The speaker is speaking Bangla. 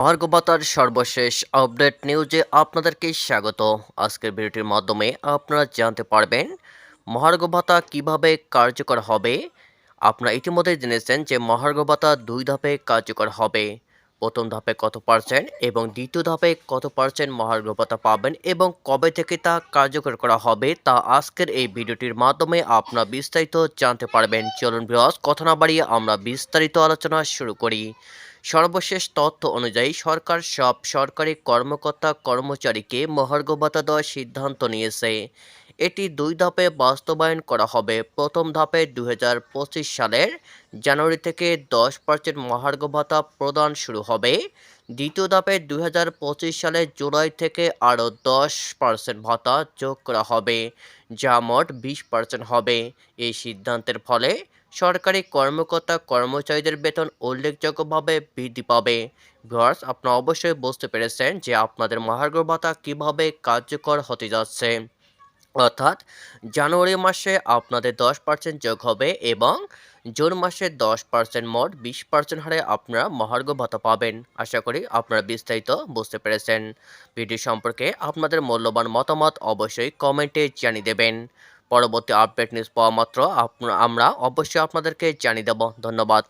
মহার্ঘভাতার সর্বশেষ আপডেট নিউজে আপনাদেরকে স্বাগত। আজকের ভিডিওটির মাধ্যমে আপনারা জানতে পারবেন মহার্ঘ ভাতা কীভাবে কার্যকর হবে? আপনারা ইতিমধ্যে জেনেছেন যে মহার্ঘ ভাতা দুই ধাপে কার্যকর হবে। প্রথম ধাপে কত পার্সেন্ট এবং দ্বিতীয় ধাপে কত পার্সেন্ট মহার্ঘ ভাতা পাবেন এবং কবে থেকে তা কার্যকর করা হবে তা আজকের এই ভিডিওটির মাধ্যমে আপনারা বিস্তারিত জানতে পারবেন। চলুন বৃহস্প কথা না বাড়িয়ে আমরা বিস্তারিত আলোচনা শুরু করি। সর্বশেষ তথ্য অনুযায়ী সরকার সব সরকারি কর্মকর্তা কর্মচারীকে মহার্ঘ ভাতা দেওয়ার সিদ্ধান্ত নিয়েছে। এটি দুই ধাপে বাস্তবায়ন করা হবে। প্রথম ধাপে দু হাজার পঁচিশ সালের জানুয়ারি থেকে দশ পার্সেন্ট মহার্ঘ ভাতা প্রদান শুরু হবে। দ্বিতীয় ধাপে দু হাজার পঁচিশ সালের জুলাই থেকে আরও দশ পার্সেন্ট ভাতা যোগ করা হবে, যা মোট বিশ পার্সেন্ট হবে। এই সিদ্ধান্তের ফলে সরকারি কর্মকর্তা কর্মচারীদের বেতন উল্লেখযোগ্যভাবে বৃদ্ধি পাবে। ভিউয়ার্স, আপনারা অবশ্যই বুঝতে পেরেছেন যে আপনাদের মহার্ঘ ভাতা কীভাবে কার্যকর হতে যাচ্ছে। অর্থাৎ জানুয়ারি মাসে আপনাদের দশ পার্সেন্ট যোগ হবে এবং জুন মাসে দশ পার্সেন্ট মোট বিশ পার্সেন্ট হারে আপনারা মহার্ঘ ভাতা পাবেন। আশা করি আপনারা বিস্তারিত বুঝতে পেরেছেন। ভিডিও সম্পর্কে আপনাদের মূল্যবান মতামত অবশ্যই কমেন্টে জানিয়ে দেবেন। পরবর্তী আপডেট নিউজ পাওয়া মাত্র আমরা অবশ্যই আপনাদেরকে জানিয়ে দেব। ধন্যবাদ।